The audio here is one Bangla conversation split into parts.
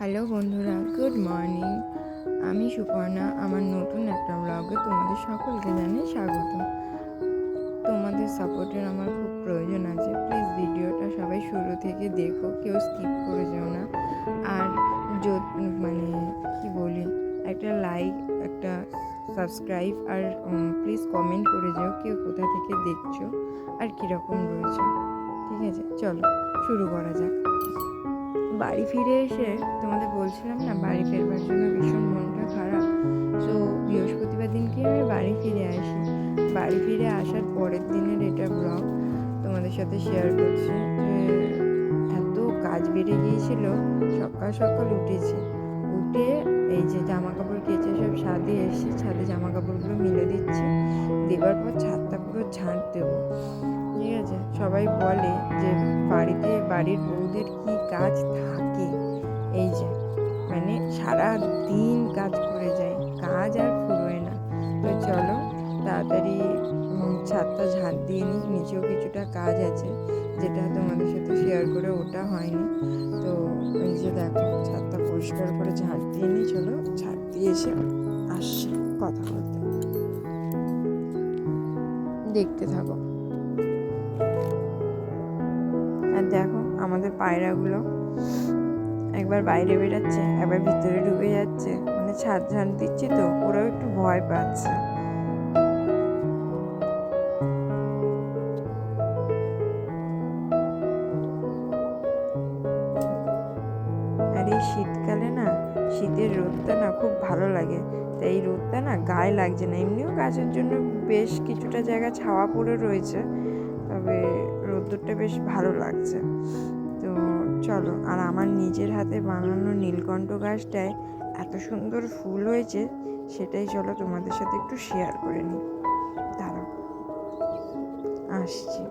হ্যালো বন্ধুরা, গুড মর্নিং। আমি সুপর্ণা, আমার নতুন একটা ব্লগে তোমাদের সকলকে জানাই স্বাগত। তোমাদের সাপোর্টের আমার খুব প্রয়োজন আছে। প্লিজ ভিডিওটা সবাই শুরু থেকে দেখো, কেউ স্কিপ করে যেও না। আর মানে কি বলি, একটা লাইক একটা সাবস্ক্রাইব আর প্লিজ কমেন্ট করে যেও কেউ কোথা থেকে দেখছ আর কীরকম রয়েছে। ঠিক আছে, চলো, শুরু করা যাক। বাড়ি ফিরে এসে তোমাদের বলছিলাম না, বাড়ি ফেরবার জন্য ভীষণ মনটা খারাপ। তো বৃহস্পতিবার দিনকে আমি বাড়ি ফিরে আসি। বাড়ি ফিরে আসার পরের দিনের এটা ব্লগ তোমাদের সাথে শেয়ার করছি যে, এত কাজ বেড়ে গিয়েছিল, সকাল সকাল উঠেছি। উঠে এই যে জামা কাপড় কেচে সব ছাদে এসে ছাদে জামা কাপড়গুলো মিলে দিচ্ছি। দেবার পর ছাদটা পুরো ঝাঁট দেবো। ঠিক আছে? সবাই বলে যে বাড়িতে বাড়ির বউদের কি কাজ থাকে? এই যে মানে সারা দিন কাজ করে যায়, কাজ আর ফুরোয় না। তো চলো, তাড়াতাড়ি ছাদটা ঝাঁট দিয়ে নিই, নিচেও কিছুটা কাজ আছে, যেটা তোমাদের সাথে শেয়ার করে ওটা হয়নি। তো এই যে দেখো, ছাদটা পরিষ্কার করে ঝাঁট দিয়ে নিই, চলো, ঝাঁট দিয়ে এসে আসছি কথা বলতে। দেখতে থাকো। আমাদের পায়রাগুলো একবার বাইরে বেরাচ্ছে একবার ভিতরে ঢুকে যাচ্ছে। মানে ছাদ ঝান দিচ্ছি তো, ওরাও একটু ভয় পাচ্ছে। এই শীতকালে না, শীতের রোদটা না খুব ভালো লাগে। তাই এই রোদটা না গায়ে লাগছে না। এমনিও গাছের জন্য বেশ কিছুটা জায়গা ছাওয়া পড়ে রয়েছে, তবে রোদ্দুরটা বেশ ভালো লাগছে। তো চলো, আর আমার নিজের হাতে বানানো নীলকণ্ঠ গাছটায় এত সুন্দর ফুল হয়েছে, সেটাই চলো তোমাদের সাথে একটু শেয়ার করে নিই। দাঁড়াও, আসছি।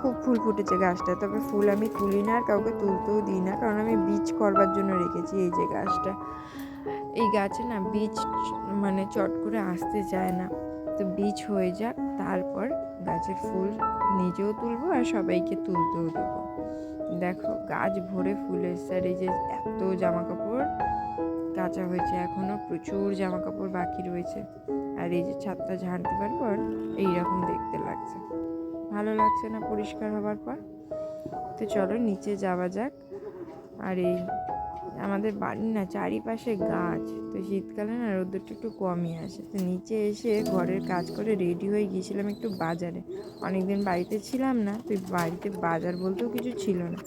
খুব ফুল ফুটেছে গাছটা, তবে ফুল আমি তুলি না আর কাউকে তুলতেও দিই না, কারণ আমি বীজ করবার জন্য রেখেছি এই যে গাছটা। এই গাছে না বীজ মানে চট করে আসতে চায় না। তো বীজ হয়ে যাক, তারপর গাছের ফুল নিজেও তুলবো আর সবাইকে তুলতেও দেবো। দেখো, গাছ ভরে ফুল এসছে আর এই যে এত জামা কাপড় কাঁচা হয়েছে এখনও প্রচুর জামা কাপড় বাকি রয়েছে। আর এই যে ছাদটা ঝাড়তে পারপর এইরকম দেখতে লাগছে। ভালো লাগছে না পরিষ্কার হবার পর? তো চলো নিচে যাওয়া যাক। আর এই আমাদের বাড়ির না চারিপাশে গাছ। তো শীতকালে না রোদ্দুরটা একটু কমই আসে। তো নিচে এসে ঘরের কাজ করে রেডি হয়ে গিয়েছিলাম একটু বাজারে। অনেকদিন বাড়িতে ছিলাম না, তো বাড়িতে বাজার বলতেও কিছু ছিল না।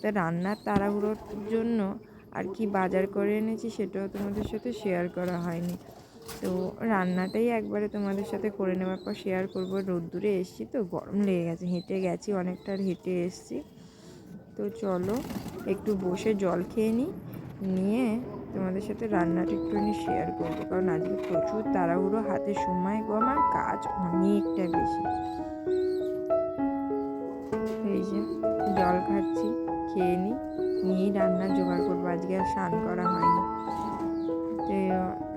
তা রান্নার তাড়াহুড়োর জন্য আর কি বাজার করে এনেছি সেটাও তোমাদের সাথে শেয়ার করা হয়নি। তো রান্নাটাই একবারে তোমাদের সাথে করে নেওয়ার পর শেয়ার করব। রোদ্দুরে এসছি তো, গরম লেগে গেছে, হেঁটে গেছি অনেকটা হেঁটে এসছি। তো চলো, একটু বসে জল খেয়ে নিই। নিয়ে তোমাদের সাথে রান্নাটা একটুখানি শেয়ার করব। কারণ আজকে প্রচুর তাড়াহুড়ো, হাতে সময় কম আর কাজ অনেকটা বেশি। এই যে জল খাচ্ছি, খেয়ে নিই নিয়েই রান্না জোগাড় করব। আজকে আর স্নান করা হয়নি। তো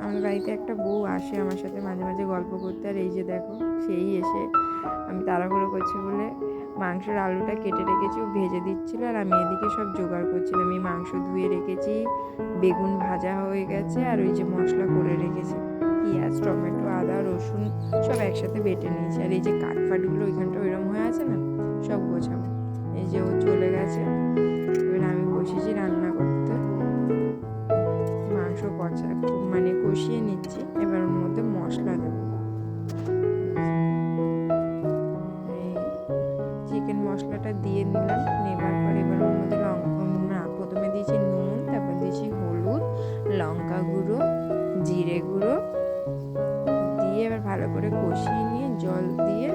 আমার বাড়িতে একটা বউ আসে আমার সাথে মাঝে মাঝে গল্প করতে, আর এই যে দেখো, সেই এসে আমি তাড়াহুড়ো করছি বলে মাংসের আলুটা কেটে রেখেছি, ও ভেজে দিচ্ছিল আর আমি এদিকে সব জোগাড় করছিলাম। আমি মাংস ধুয়ে রেখেছি, বেগুন ভাজা হয়ে গেছে আর ওই যে মশলা করে রেখেছি। পেঁয়াজ, টমেটো, আদা, রসুন সব একসাথে বেটে নিয়েছি। আর এই যে কাঠফাটগুলো ওইখানটা ওইরকম হয়ে আছে না, সব গোছাবো। এই যে ও চলে গেছে, এবার আমি বসেছি রান্না করতে। মাংস কষা মানে কষিয়ে নিচ্ছি, এবার ওর মধ্যে মশলা দেবো। দিয়ে নিলাম নেবার পরে এবার ওর মধ্যে লঙ্কা প্রথমে দিয়েছি নুন, তারপর দিয়েছি হলুদ, লঙ্কা গুঁড়ো, জিরে গুঁড়ো। দিয়ে এবার ভালো করে কষিয়ে নিয়ে জল দিয়ে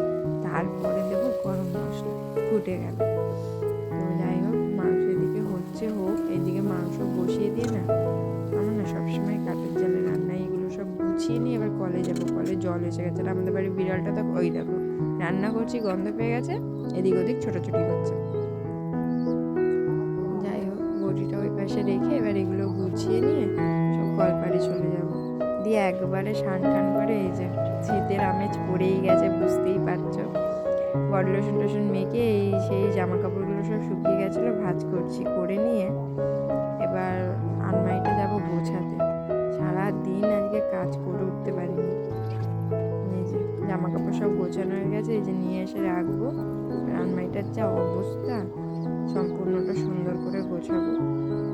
তারপরে দেবো গরম মশলা। ফুটে গেল। তো যাই হোক, মাংস এদিকে হচ্ছে হোক, এদিকে মাংস বসিয়ে দিয়ে না, আমার না সবসময় কাঠের জালে রান্না এগুলো সব গুছিয়ে নিয়ে এবার কলে যাব। কলে জল এসে গেছে। আমাদের বাড়ির বিড়ালটা তো ওই দেখো রান্না করছি গন্ধ পেয়ে গেছে, এদিক ওদিক ছোটাছুটি করছে যাই হোক, বটিটা ওই পাশে রেখে এবার এগুলো গুছিয়ে নিয়ে সব কলপাড়ে চলে যাব। দিয়ে একবারে স্নান টান করে এই যে শীতের আমেজ পড়েই গেছে, বুঝতেই পারছ। বডি লোশন টোশন মেখে এই সেই জামা কাপড়গুলো সব শুকিয়ে গেছিল, ভাজ করছি, করে নিয়ে এবার আলমারিটা যাব গোছাতে। সারা দিন আজকে কাজ করে উঠতে যে জামা কাপড় সব গোছানো হয়ে গেছে, এই যে নিয়ে এসে রাখব। আলমারিটার যা অবস্থা, সম্পূর্ণটা সুন্দর করে গোছাবো।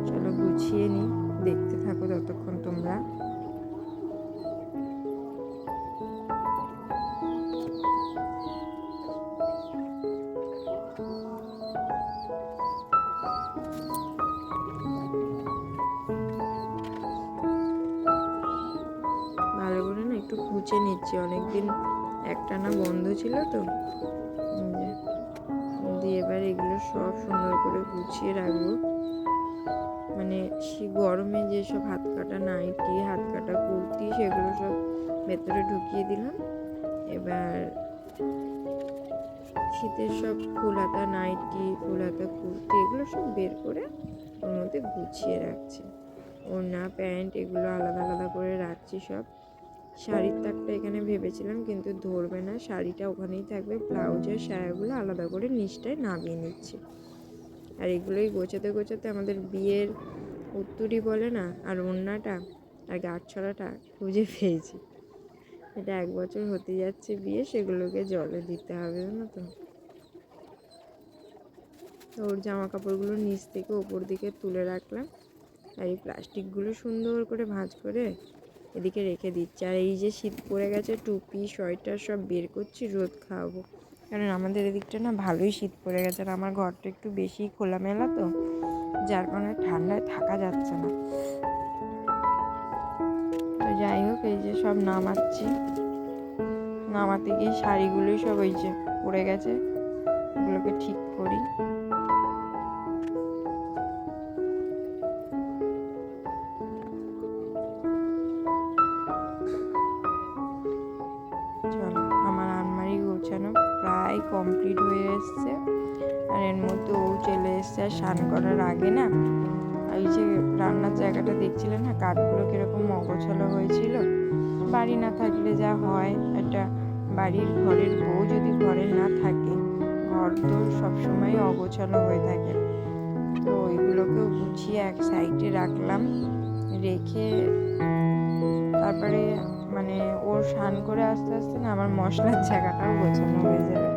চলো গুছিয়ে নিই, দেখতে থাকো ততক্ষণ তোমরা। ভালো করে না একটু কুচে নিচ্ছি, অনেকদিন একটা না বন্ধ ছিল তো। দিয়ে এবার এগুলো সব সুন্দর করে গুছিয়ে রাখব। মানে সে গরমে যেসব হাত কাটা নাইটি, হাত কাটা কুর্তি, সেগুলো সব ভেতরে ঢুকিয়ে দিলাম। এবার শীতের সব ফুল হাতা নাইটি ফুল হাতা কুর্তি এগুলো সব বের করে ওর মধ্যে গুছিয়ে রাখছি। ওড়না, প্যান্ট এগুলো আলাদা আলাদা করে রাখছি সব। শাড়ির তাকটা এখানে ভেবেছিলাম, কিন্তু ধরবে না। শাড়িটা ওখানেই থাকবে ব্লাউজের সায়াগুলো আলাদা করে নিচটায় নামিয়ে নিচ্ছি। আর এগুলোই গোছাতে গোছাতে আমাদের বিয়ের উত্তরই বলে না, আর ওড়নাটা আর গাঁটছড়াটা খুঁজে পেয়েছি। এটা এক বছর হতে যাচ্ছে বিয়ে, সেগুলোকে জলে দিতে হবে না তো। তো ওর জামা কাপড়গুলো নিচ থেকে ওপর দিকে তুলে রাখলাম। আর এই প্লাস্টিকগুলো সুন্দর করে ভাঁজ করে এদিকে রেখে দিচ্ছি। আর এই যে শীত পড়ে গেছে, টুপি, সোয়েটার সব বের করছি, রোদ খাওয়াবো। কারণ আমাদের এদিকটা না ভালোই শীত পড়ে গেছে আর আমার ঘরটা একটু বেশি খোলামেলা তো, যার কারণে ঠান্ডায় থাকা যাচ্ছে না। তো যাই হোক, এই যে সব নামাচ্ছি। নামাতে গিয়ে শাড়িগুলোই সব ওই যে পড়ে গেছে, ওগুলোকে ঠিক করি। কমপ্লিট হয়ে এসছে। আর এর মধ্যে ও চলে এসছে আর স্নান করার আগে না ওই যে রান্নার জায়গাটা দেখছিলেন না, কাঠগুলো কীরকম অগোছালো হয়েছিল। বাড়ি না থাকলে যা হয়, একটা বাড়ির ঘরের বউ যদি ঘরে না থাকে, ঘর তো সবসময় অগোছালো হয়ে থাকে। তো ওইগুলোকেও গুছিয়ে এক সাইডে রাখলাম, রেখে তারপরে মানে ওর স্নান করে আস্তে আস্তে না আমার মশলার জায়গাটাও গোছানো হয়ে যাবে।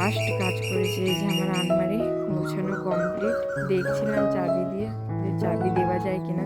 ফাস্ট কাজ করেছি এই যে আমার আলমারি গোছানো কমপ্লিট দেখছিলাম চাবি দিয়ে চাবি দেওয়া যায় কিনা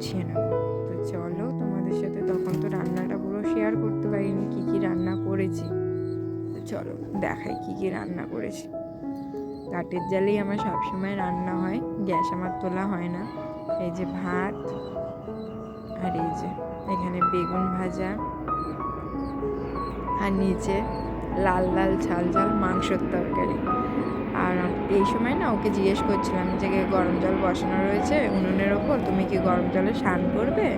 গুছিয়ে নেব তো চলো, তোমাদের সাথে তখন তো রান্নাটা পুরো শেয়ার করতে পারিনি, কি কি রান্না করেছি। তো চলো, দেখাই কি কি রান্না করেছি। কাঠের জালেই আমার সবসময় রান্না হয়, গ্যাস আমার তোলা হয় না। এই যে ভাত, আর এই যে এখানে বেগুন ভাজা, আর নিচে লাল লাল ঝাল ঝাল মাংসর তরকারি। আর এই সময় না ওকে জিজ্ঞেস করছিলাম যে গরম জল বসানো রয়েছে উনুনের ওপর? তুমি কি গরম জলে স্নান করবে?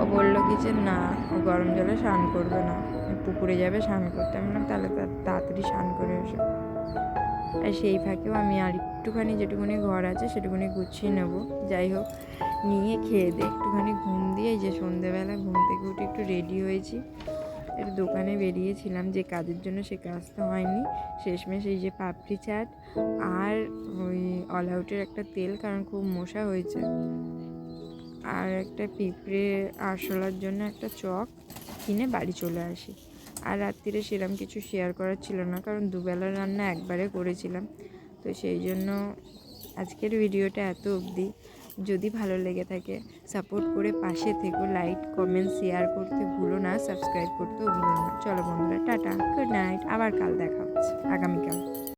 ও বলল কি যে, না, ও গরম জলে স্নান করবে না। পুকুরে যাবে স্নান করতে। আমি বললাম, তাহলে তাড়াতাড়ি স্নান করে এসো। আর সেই ফাঁকেও আমি আর একটুখানি যেটুকুনি ঘর আছে সেটুকুনি গুছিয়ে নেব। যাই হোক, নিয়ে খেয়ে দিয়ে একটুখানি ঘুম দিয়ে যে সন্ধেবেলা ঘুম থেকে উঠে একটু রেডি হয়েছি। একটু দোকানে বেরিয়েছিলাম যে কাজের জন্য সে কাজটা হয়নি। শেষমেশ এই যে পাপড়ি চাট আর ওই অল আউটের একটা তেল, কারণ খুব মশা হয়েছে। আর একটা পিঁপড়ে আরশোলার জন্য একটা চক কিনে বাড়ি চলে আসি। আর রাত্রিরে সেরম কিছু শেয়ার করার ছিল না, কারণ দুবেলার রান্না একবারে করেছিলাম। তো সেই জন্য আজকের ভিডিওটা এত অবধি। যদি ভালো লেগে থাকে সাপোর্ট করে পাশে থেকো লাইক কমেন্ট শেয়ার করতে ভুলো না সাবস্ক্রাইব করতেও ভুলো না চলো বন্ধুরা, টাটা গুড নাইট আবার কাল দেখা হচ্ছে, আগামীকাল।